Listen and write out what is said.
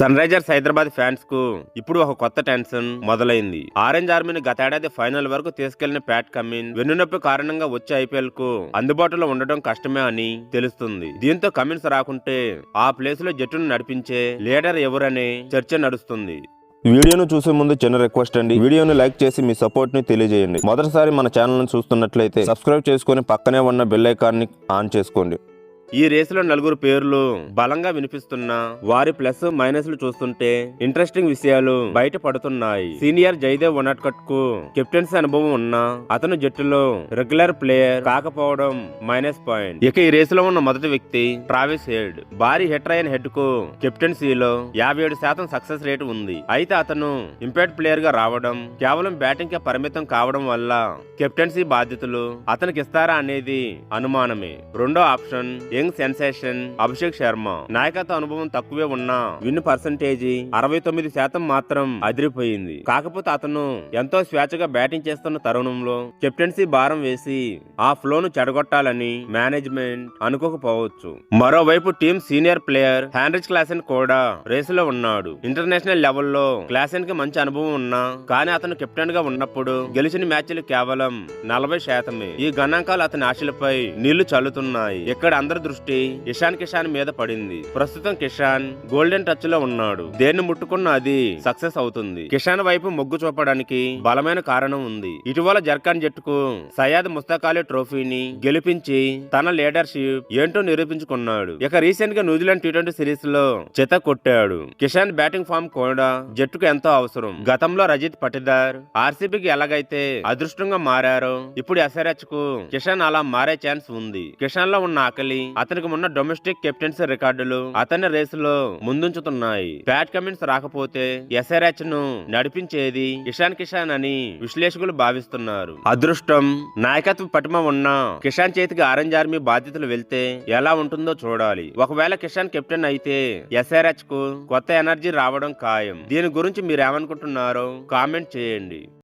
Sun Risers Hyderabad ఫ్యాన్స్కు ఇప్పుడు ఒక కొత్త టెన్షన్ మొదలైంది. ఆరెంజ్ ఆర్మీని గతేడాది ఫైనల్ వరకు తీసుకెళ్ళిన ప్యాట్ కమిన్ వెన్నునొప్పి కారణంగా వచ్చే ఐపీఎల్కు అందుబాటులో ఉండడం కష్టమే అని తెలుస్తుంది. దీంతో కమిన్స్ రాకుంటే ఆ ప్లేస్లో జట్టును నడిపించే లీడర్ ఎవరనే చర్చ నడుస్తుంది. వీడియోను చూసే ముందు చిన్న రిక్వెస్ట్ అండి. వీడియోను లైక్ చేసి మీ సపోర్ట్ని తెలియజేయండి. మొదటిసారి మన ఛానల్ చూస్తున్నట్లయితే సబ్స్క్రైబ్ చేసుకొని పక్కనే ఉన్న బెల్ ఐకాన్ని ఆన్ చేసుకోండి. ఈ రేసులో నలుగురు పేర్లు బలంగా వినిపిస్తున్న వారి ప్లస్ మైనస్లు చూస్తుంటే ఇంట్రెస్టింగ్ విషయాలు బయట పడుతున్నాయి సీనియర్ జయదేవ్ వనాట్కట్కు కెప్టెన్సీ అనుభవం ఉన్న అతను జట్టులో రెగ్యులర్ ప్లేయర్ కాకపోవడం మైనస్ పాయింట్. ఇక ఈ రేసులో ఉన్న మొదటి వ్యక్తి ట్రావిస్ హెడ్. భారీ హిటర్ అయిన హెడ్కు కెప్టెన్సీలో యాభై ఏడు శాతం సక్సెస్ రేటు ఉంది. అయితే అతను ఇంపాక్ట్ ప్లేయర్గా రావడం కేవలం బ్యాటింగ్కి పరిమితం కావడం వల్ల కెప్టెన్సీ బాధ్యతలు అతనికి ఇస్తారా అనేది అనుమానమే. రెండో option young sensation Abhishek Sharma. నాయకత్వ అనుభవం తక్కువే ఉన్నా విన్ పర్సంటేజీ అరవై తొమ్మిది శాతం మాత్రం అదిరిపోయింది. కాకపోతే అతను ఎంతో స్వేచ్ఛగా బ్యాటింగ్ చేస్తున్న తరుణంలో కెప్టెన్సీ భారం వేసి ఆ ఫ్లోను చెడగొట్టాలని మేనేజ్మెంట్ అనుకోకపోవచ్చు. మరోవైపు team senior player Heinrich Klaasen కూడా రేసులో ఉన్నాడు. ఇంటర్నేషనల్ లెవెల్లో క్లాసెన్కి మంచి అనుభవం ఉన్నా కానీ అతను కెప్టెన్గా ఉన్నప్పుడు గెలిచిన మ్యాచ్లు కేవలం నలభై శాతమే. ఈ గణాంకాలు అతని ఆశలపై నీళ్ళు చల్లుతున్నాయి. ఇక్కడ అందరి దృష్టి ఇషాన్ కిషాన్ మీద పడింది. ప్రస్తుతం కిషాన్ గోల్డెన్ టచ్లో ఉన్నాడు. దేన్ని ముట్టుకున్న అది సక్సెస్ అవుతుంది. కిషాన్ వైపు మొగ్గు చూపడానికి బలమైన కారణం ఉంది. ఇటీవల జర్ఖాన్ జట్టుకు సయాద్ ముస్తాక్ ట్రోఫీని గెలిపించి తన లీడర్షిప్ ఏంటో నిరూపించుకున్నాడు. ఇక రీసెంట్గా న్యూజిలాండ్ టీ ట్వంటీ సిరీస్లో చిత కొట్టాడు. కిషాన్ బ్యాటింగ్ ఫామ్ కూడా జట్టుకు ఎంతో అవసరం. గతంలో రజిత్ పటిదార్ ఆర్సీబీకి ఎలాగైతే అదృష్టంగా మారారో ఇప్పుడు ఎస్ఆర్హెచ్కు కిషాన్ అలా మారే ఛాన్స్ ఉంది. కిషాన్లో ఉన్న ఆకలి అతనికి ఉన్న డొమెస్టిక్ కెప్టెన్సీ రికార్డులు అతని రేసులో ముందుంచుతున్నాయి. ప్యాట్ కమెంట్స్ రాకపోతే ఎస్ఆర్హెచ్ను నడిపించేది ఇషాన్ కిషాన్ అని విశ్లేషకులు భావిస్తున్నారు. అదృష్టం నాయకత్వ పటిమ ఉన్న కిషాన్ చేతికి ఆరెంజ్ ఆర్మీ బాధ్యతలు వెళ్తే ఎలా ఉంటుందో చూడాలి. ఒకవేళ కిషాన్ కెప్టెన్ అయితే ఎస్ఆర్హెచ్కు కొత్త ఎనర్జీ రావడం ఖాయం. దీని గురించి మీరు ఏమనుకుంటున్నారో కామెంట్ చేయండి.